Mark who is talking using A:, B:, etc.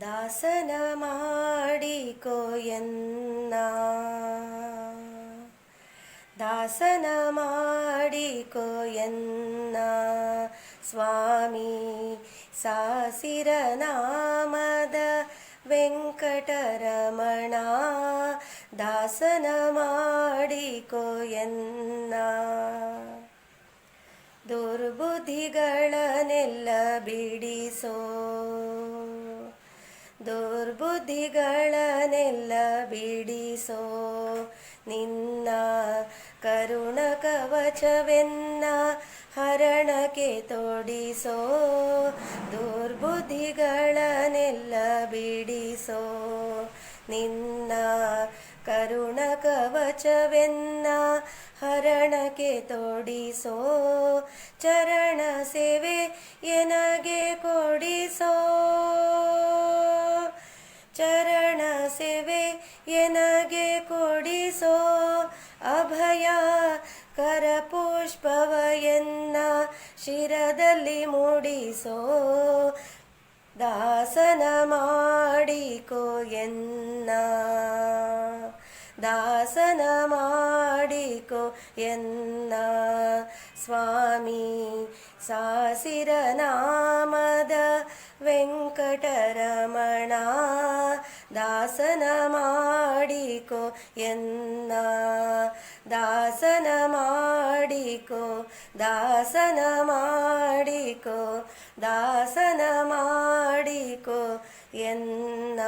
A: ದಾಸನ ಮಾಡಿಕೋ ಎನ್ನ. ದಾಸನ ಮಾಡಿಕೋ ಎನ್ನ. ಸ್ವಾಮಿ ಸಾಸಿರ ನಾಮದ ವೆಂಕಟರಮಣ. ದಾಸನ ಮಾಡಿಕೋ ಎನ್ನ. ದುರ್ಬುದ್ಧಿಗಳನ್ನೆಲ್ಲ ಬಿಡಿಸೋ ದುರ್ಬುದ್ಧಿಗಳನ್ನೆಲ್ಲ ಬಿಡಿಸೋ ನಿನ್ನ ಕರುಣ ಕವಚವೆನ್ನ ಹರಣಕ್ಕೆ ತೊಡಿಸೋ ದುರ್ಬುದ್ಧಿಗಳನ್ನೆಲ್ಲ ಬಿಡಿಸೋ ನಿನ್ನ ಕರುಣ ಕವಚವೆನ್ನ ಹರಣಕ್ಕೆ ತೊಡಿಸೋ ಚರಣ ಸೇವೆ ಎನಗೆ ಕೊಡಿಸೋ ಸೇವೆ ಎನಗೆ ಕೊಡಿಸೋ ಅಭಯ ಕರಪುಷ್ಪವ ಎನ್ನ ಶಿರದಲ್ಲಿ ಮೂಡಿಸೋ ದಾಸನ ಮಾಡಿಕೋ ಎನ್ನ. ದಾಸನ ಮಾಡಿಕೋ ಎನ್ನ. ಸ್ವಾಮಿ ಸಾಸಿರ ನಾಮದ ವೆಂಕಟರಮಣ ದಾಸನ ಮಾಡಿಕೋ ಎನ್ನ ದಾಸನ ಮಾಡಿಕೋ ದಾಸನ ಮಾಡಿಕೋ ದಾಸನ ಮಾಡಿಕೋ ಎನ್ನ